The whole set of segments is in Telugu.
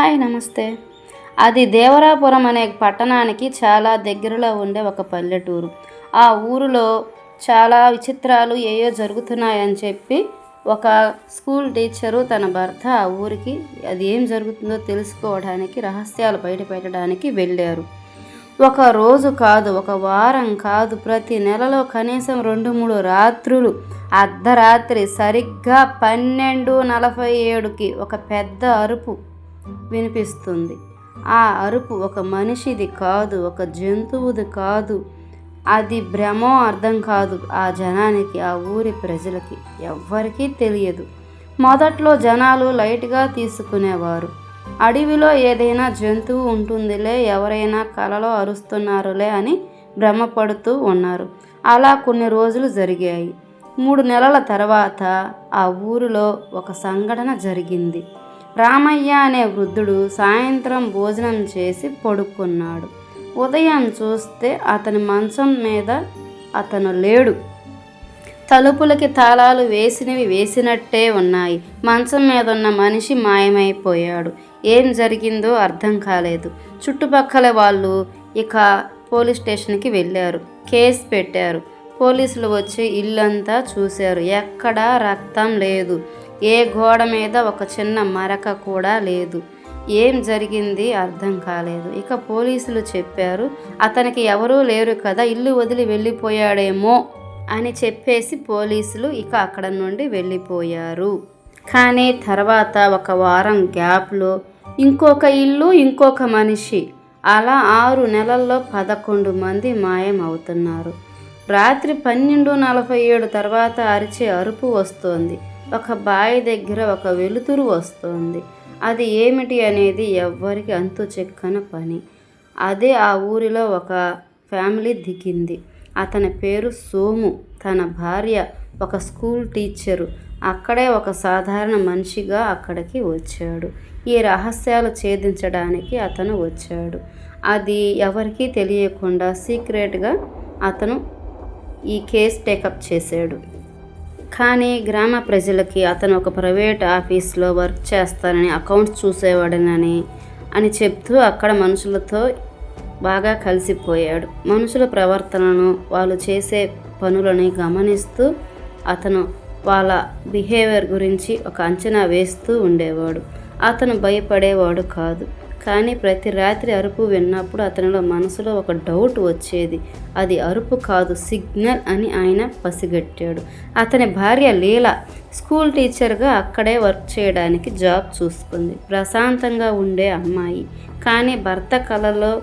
హాయ్ నమస్తే. అది దేవరాపురం అనే పట్టణానికి చాలా దగ్గరలో ఉండే ఒక పల్లెటూరు. ఆ ఊరిలో చాలా విచిత్రాలు ఏయో జరుగుతున్నాయని చెప్పి ఒక స్కూల్ టీచరు తన భర్త ఆ ఊరికి అది ఏం జరుగుతుందో తెలుసుకోవడానికి రహస్యాలు బయట పెట్టడానికి వెళ్ళారు. ఒక రోజు కాదు ఒక వారం కాదు ప్రతి నెలలో కనీసం రెండు మూడు రాత్రులు అర్ధరాత్రి సరిగ్గా పన్నెండు నలభై ఏడుకి ఒక పెద్ద అరుపు. వినిపిస్తుంది. ఆ అరుపు ఒక మనిషిది కాదు ఒక జంతువుది కాదు. అది భ్రమో అర్థం కాదు. ఆ జనానికి ఆ ఊరి ప్రజలకి ఎవ్వరికీ తెలియదు. మొదట్లో జనాలు లైట్గా తీసుకునేవారు. అడవిలో ఏదైనా జంతువు ఉంటుందిలే ఎవరైనా కలలో అరుస్తున్నారులే అని భ్రమపడుతూ ఉన్నారు. అలా కొన్ని రోజులు జరిగాయి. మూడు నెలల తర్వాత ఆ ఊరిలో ఒక సంఘటన జరిగింది. రామయ్య అనే వృద్ధుడు సాయంత్రం భోజనం చేసి పడుకున్నాడు. ఉదయం చూస్తే అతని మంచం మీద అతను లేడు. తలుపులకి తాళాలు వేసినవి వేసినట్టే ఉన్నాయి. మంచం మీద ఉన్న మనిషి మాయమైపోయాడు. ఏం జరిగిందో అర్థం కాలేదు. చుట్టుపక్కల వాళ్ళు ఇక పోలీస్ స్టేషన్కి వెళ్ళారు. కేసు పెట్టారు. పోలీసులు వచ్చి ఇల్లంతా చూశారు. ఎక్కడా రక్తం లేదు. ఏ గోడ మీద ఒక చిన్న మరక కూడా లేదు. ఏం జరిగింది అర్థం కాలేదు. ఇక పోలీసులు చెప్పారు అతనికి ఎవరూ లేరు కదా ఇల్లు వదిలి వెళ్ళిపోయాడేమో అని చెప్పేసి పోలీసులు ఇక అక్కడ నుండి వెళ్ళిపోయారు. కానీ తర్వాత ఒక వారం గ్యాప్లో ఇంకొక ఇల్లు ఇంకొక మనిషి అలా ఆరు నెలల్లో పదకొండు మంది మాయం అవుతున్నారు రాత్రి పన్నెండు నలభై ఏడు తర్వాత అరిచే అరుపు వస్తోంది. ఒక బావి దగ్గర ఒక వెలుతురు వస్తోంది. అది ఏమిటి అనేది ఎవ్వరికి అంతు చెక్కన పని. అదే ఆ ఊరిలో ఒక ఫ్యామిలీ దిగింది. అతని పేరు సోము. తన భార్య ఒక స్కూల్ టీచరు. అక్కడే ఒక సాధారణ మనిషిగా అక్కడికి వచ్చాడు. ఈ రహస్యాలు ఛేదించడానికి అతను వచ్చాడు. అది ఎవరికీ తెలియకుండా సీక్రెట్గా అతను ఈ కేస్ టేకప్ చేశాడు. కానీ గ్రామ ప్రజలకి అతను ఒక ప్రైవేట్ ఆఫీస్లో వర్క్ చేస్తానని అకౌంట్స్ చూసేవాడనని అని చెప్తూ అక్కడ మనుషులతో బాగా కలిసిపోయాడు. మనుషుల ప్రవర్తనను వాళ్ళు చేసే పనులని గమనిస్తూ అతను వాళ్ళ బిహేవియర్ గురించి ఒక అంచనా వేస్తూ ఉండేవాడు. అతను భయపడేవాడు కాదు. కానీ ప్రతి రాత్రి అరుపు విన్నప్పుడు అతనిలో మనసులో ఒక డౌట్ వచ్చేది. అది అరుపు కాదు సిగ్నల్ అని ఆయన పసిగట్టాడు. అతని భార్య లీల స్కూల్ టీచర్గా అక్కడే వర్క్ చేయడానికి జాబ్ చూసుకుంది. ప్రశాంతంగా ఉండే అమ్మాయి. కానీ భర్త కలలో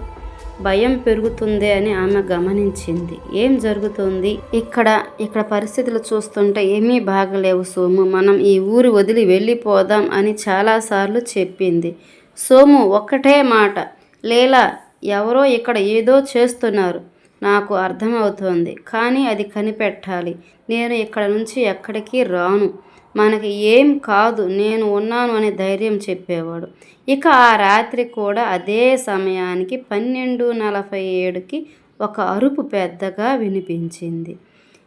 భయం పెరుగుతుంది అని ఆమె గమనించింది. ఏం జరుగుతుంది? ఇక్కడ ఇక్కడ పరిస్థితులు చూస్తుంటే ఏమీ బాగలేవు సోము. మనం ఈ ఊరు వదిలి వెళ్ళిపోదాం అని చాలాసార్లు చెప్పింది. సోము ఒక్కటే మాట. లేలా ఎవరో ఇక్కడ ఏదో చేస్తున్నారు. నాకు అర్థమవుతోంది. కానీ అది కనిపెట్టాలి. నేను ఇక్కడ నుంచి ఎక్కడికి రాను. మనకి ఏం కాదు. నేను ఉన్నాను అని ధైర్యం చెప్పేవాడు. ఇక ఆ రాత్రి కూడా అదే సమయానికి పన్నెండు నలభై ఏడుకి ఒక అరుపు పెద్దగా వినిపించింది.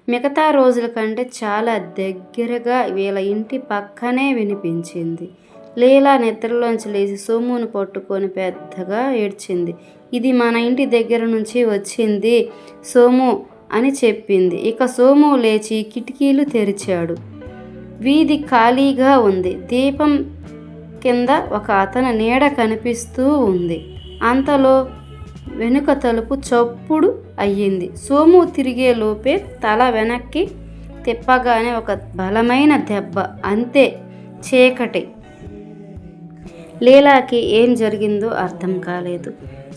మిగతా రోజుల కంటే చాలా దగ్గరగా వీళ్ళ ఇంటి పక్కనే వినిపించింది. లీలా నిద్రలోంచి లేచి సోమును పట్టుకొని పెద్దగా ఏడ్చింది. ఇది మన ఇంటి దగ్గర నుంచి వచ్చింది సోము అని చెప్పింది. ఇక సోము లేచి కిటికీలు తెరిచాడు. వీధి ఖాళీగా ఉంది. దీపం కింద ఒక అతని నీడ కనిపిస్తూ ఉంది. అంతలో వెనుక తలుపు చప్పుడు అయ్యింది. సోము తిరిగే లోపే తల వెనక్కి తిప్పగానే ఒక బలమైన దెబ్బ అంతే చీకటి. లీలాకి ఏం జరిగిందో అర్థం కాలేదు.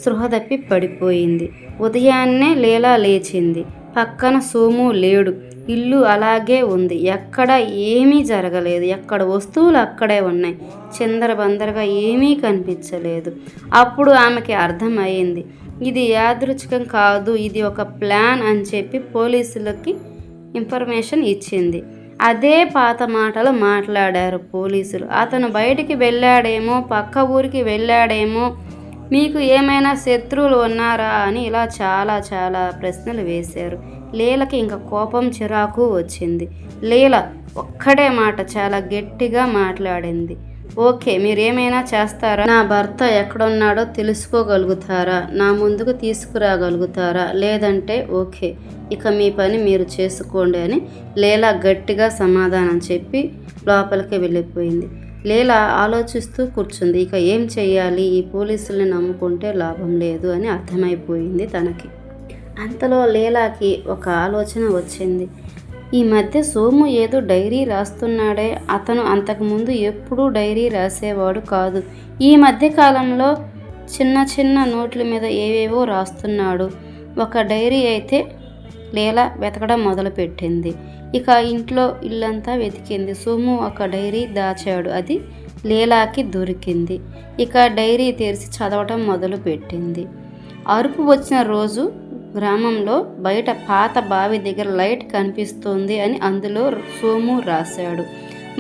సృహ తప్పి పడిపోయింది. ఉదయాన్నే లీలా లేచింది. పక్కన సోము లేడు. ఇల్లు అలాగే ఉంది. ఎక్కడ ఏమీ జరగలేదు. ఎక్కడ వస్తువులు అక్కడే ఉన్నాయి. చిందరబందరగా ఏమీ కనిపించలేదు. అప్పుడు ఆమెకి అర్థమయ్యింది ఇది యాదృచ్ఛికం కాదు. ఇది ఒక ప్లాన్ అని చెప్పి పోలీసులకి ఇన్ఫర్మేషన్ ఇచ్చింది. అదే పాత మాటలు మాట్లాడారు పోలీసులు. అతను బయటికి వెళ్ళాడేమో పక్క ఊరికి వెళ్ళాడేమో మీకు ఏమైనా శత్రువులు ఉన్నారా అని ఇలా చాలా చాలా ప్రశ్నలు వేశారు. లీలకి ఇంకా కోపం చిరాకు వచ్చింది. లీల ఒక్కడే మాట చాలా గట్టిగా మాట్లాడింది. ఓకే మీరేమైనా చేస్తారా? నా భర్త ఎక్కడున్నాడో తెలుసుకోగలుగుతారా? నా ముందుకు తీసుకురాగలుగుతారా? లేదంటే ఓకే ఇక మీ పని మీరు చేసుకోండి అని లేలా గట్టిగా సమాధానం చెప్పి లోపలికి వెళ్ళిపోయింది. లేలా ఆలోచిస్తూ కూర్చుంది. ఇక ఏం చేయాలి ఈ పోలీసుల్ని నమ్ముకుంటే లాభం లేదు అని అర్థమైపోయింది తనకి. అంతలో లీలాకి ఒక ఆలోచన వచ్చింది. ఈ మధ్య సోము ఏదో డైరీ రాస్తున్నాడే. అతను అంతకుముందు ఎప్పుడూ డైరీ రాసేవాడు కాదు. ఈ మధ్య కాలంలో చిన్న చిన్న నోట్ల మీద ఏవేవో రాస్తున్నాడు. ఒక డైరీ అయితే లీలా వెతకడం మొదలుపెట్టింది. ఇక ఇంట్లో ఇల్లంతా వెతికింది. సోము ఒక డైరీ దాచాడు. అది లీలాకి దొరికింది. ఇక డైరీ తెరిచి చదవటం మొదలుపెట్టింది. అరుపు వచ్చిన రోజు గ్రామంలో బయట పాత బావి దగ్గర లైట్ కనిపిస్తుంది అని అందులో సోము రాశాడు.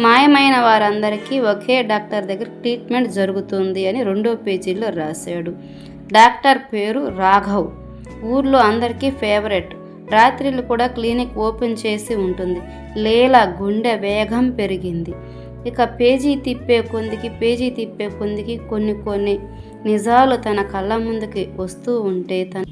మాయమైన వారందరికీ ఒకే డాక్టర్ దగ్గర ట్రీట్మెంట్ జరుగుతుంది అని రెండో పేజీలో రాశాడు. డాక్టర్ పేరు రాఘవ్. ఊర్లో అందరికీ ఫేవరెట్. రాత్రిళ్ళు కూడా క్లినిక్ ఓపెన్ చేసి ఉంటుంది. లేల గుండె వేగం పెరిగింది. ఇక పేజీ తిప్పే కొందికి పేజీ తిప్పే కొందికి కొన్ని కొన్ని నిజాలు తన కళ్ళ ముందుకి వస్తూ ఉంటే తన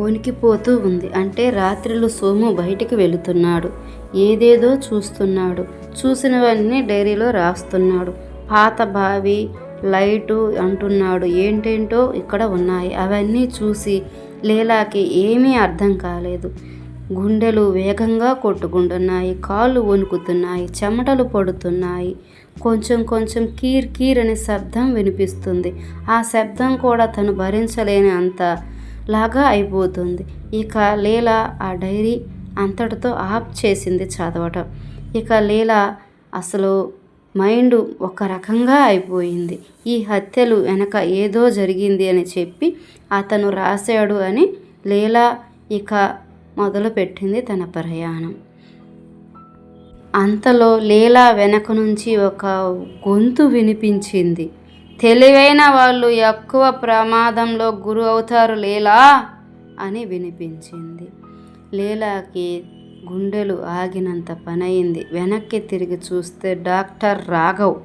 వణికిపోతూ ఉంది. అంటే రాత్రిలో సోము బయటికి వెళుతున్నాడు. ఏదేదో చూస్తున్నాడు. చూసినవన్నీ డైరీలో రాస్తున్నాడు. పాత బావి లైటు అంటున్నాడు. ఏంటేంటో ఇక్కడ ఉన్నాయి. అవన్నీ చూసి లీలాకి ఏమీ అర్థం కాలేదు. గుండెలు వేగంగా కొట్టుకుంటున్నాయి. కాళ్ళు వణుకుతున్నాయి. చెమటలు పడుతున్నాయి. కొంచెం కొంచెం కీర్ కీర్ అనే శబ్దం వినిపిస్తుంది. ఆ శబ్దం కూడా తను భరించలేని అంత లాగా అయిపోతుంది. ఇక లీల ఆ డైరీ అంతటితో ఆఫ్ చేసింది చదవటం. ఇక లీల అసలు మైండ్ ఒక రకంగా అయిపోయింది. ఈ హత్యలు వెనక ఏదో జరిగింది అని చెప్పి అతను రాశాడు అని లీలా ఇక మొదలుపెట్టింది తన ప్రయాణం. అంతలో లీలా వెనక నుంచి ఒక గొంతు వినిపించింది. తెలివైన వాళ్ళు ఎక్కువ ప్రమాదంలో గురి అవుతారు లీలా అని వినిపించింది. లీలాకి గుండెలు ఆగినంత పనయింది. వెనక్కి తిరిగి చూస్తే డాక్టర్ రాఘవ్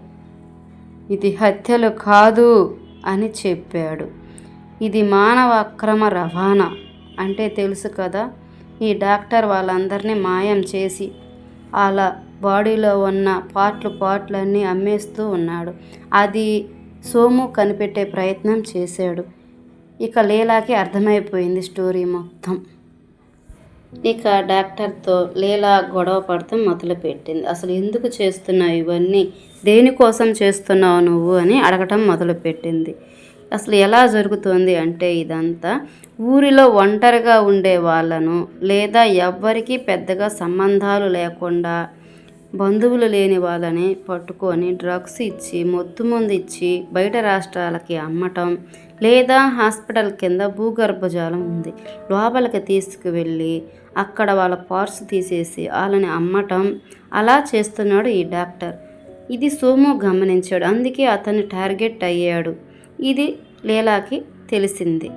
ఇది హత్యలు కాదు అని చెప్పాడు. ఇది మానవ అక్రమ రవాణా అంటే తెలుసు కదా ఈ డాక్టర్ వాళ్ళందరినీ మాయం చేసి వాళ్ళ బాడీలో ఉన్న పార్ట్లు పార్ట్లన్నీ అమ్మేస్తూ ఉన్నాడు. అది సోము కనిపెట్టే ప్రయత్నం చేశాడు. ఇక లీలాకి అర్థమైపోయింది స్టోరీ మొత్తం. ఇక డాక్టర్తో లీలా గొడవ పడతాం మొదలుపెట్టింది. అసలు ఎందుకు చేస్తున్నావు ఇవన్నీ? దేనికోసం చేస్తున్నావు నువ్వు? అని అడగటం మొదలుపెట్టింది. అసలు ఎలా జరుగుతుంది అంటే ఇదంతా ఊరిలో ఒంటరిగా ఉండే వాళ్ళను లేదా ఎవ్వరికీ పెద్దగా సంబంధాలు లేకుండా బంధువులు లేని వాళ్ళని పట్టుకొని డ్రగ్స్ ఇచ్చి మొత్తు మందు ఇచ్చి బయట రాష్ట్రాలకి అమ్మటం లేదా హాస్పిటల్ కింద భూగర్భజాలం ఉంది. లోపలికి తీసుకువెళ్ళి అక్కడ వాళ్ళ పార్స్ తీసేసి వాళ్ళని అమ్మటం అలా చేస్తున్నాడు ఈ డాక్టర్. ఇది సోము గమనించాడు. అందుకే అతను టార్గెట్ అయ్యాడు. ఇది లీలాకి తెలిసింది.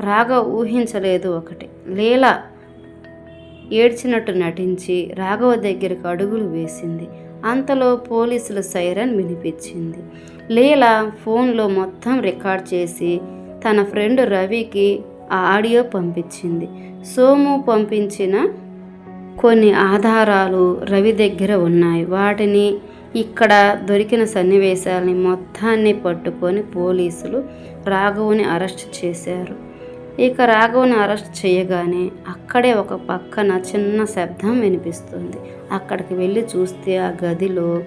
రాగా ఊహించలేదు ఒకటి. లీలా ఏడ్చినట్టు నటించి రాఘవ దగ్గరకు అడుగులు వేసింది. అంతలో పోలీసుల సైరన్ వినిపించింది. లీల ఫోన్లో మొత్తం రికార్డ్ చేసి తన ఫ్రెండ్ రవికి ఆ ఆడియో పంపించింది. సోము పంపించిన కొన్ని ఆధారాలు రవి దగ్గర ఉన్నాయి. వాటిని ఇక్కడ దొరికిన సన్నివేశాలని మొత్తాన్ని పట్టుకొని పోలీసులు రాఘవుని అరెస్ట్ చేశారు. ఇక రాఘవ్ని అరెస్ట్ చేయగానే అక్కడే ఒక పక్కన చిన్న శబ్దం వినిపిస్తుంది. అక్కడికి వెళ్ళి చూస్తే ఆ గదిలో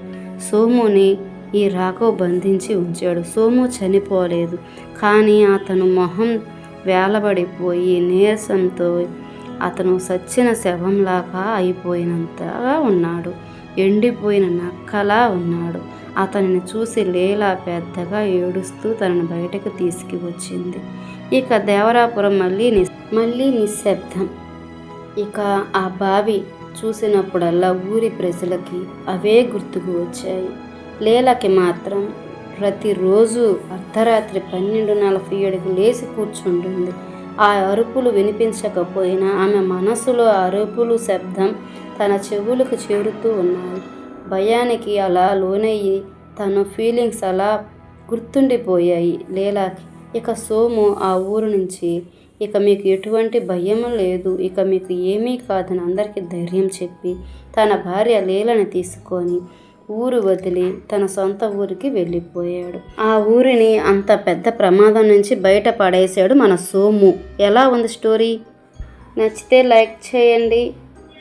సోముని ఈ రాఘవ్ బంధించి ఉంచాడు. సోము చనిపోలేదు కానీ అతను మొహం వేలబడిపోయి నీరసంతో అతను సచ్చిన శవంలాగా అయిపోయినంతగా ఉన్నాడు. ఎండిపోయిన నక్కలా ఉన్నాడు. అతనిని చూసి లేలా పెద్దగా ఏడుస్తూ తనను బయటకు తీసుకువచ్చింది. ఇక దేవరాపురం మళ్ళీ ని మళ్ళీ నిశ్శబ్దం. ఇక ఆ బావి చూసినప్పుడల్లా ఊరి ప్రజలకి అవే గుర్తుకు వచ్చాయి. లీలకి మాత్రం ప్రతిరోజు అర్ధరాత్రి పన్నెండు నలభై ఏడుకు లేచి కూర్చుంటుంది. ఆ అరుపులు వినిపించకపోయినా ఆమె మనసులో అరుపులు శబ్దం తన చెవులకు చేరుతూ ఉన్నాయి. భయానికి అలా లోనయ్యి తన ఫీలింగ్స్ అలా గుర్తుండిపోయాయి లీలాకి. ఇక సోము ఆ ఊరు నుంచి ఇక మీకు ఎటువంటి భయం లేదు ఇక మీకు ఏమీ కాదని అందరికీ ధైర్యం చెప్పి తన భార్య లీలని తీసుకొని ఊరు వదిలి తన సొంత ఊరికి వెళ్ళిపోయాడు. ఆ ఊరిని అంత పెద్ద ప్రమాదం నుంచి బయట పడేశాడు మన సోము. ఎలా ఉంది స్టోరీ? నచ్చితే లైక్ చేయండి.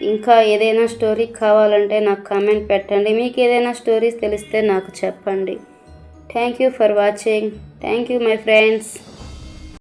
ఇంకా ఏదైనా స్టోరీ కావాలంటే నాకు కామెంట్ పెట్టండి. మీకు ఏదైనా స్టోరీస్ తెలిస్తే నాకు చెప్పండి. Thank you for watching. Thank you, my friends.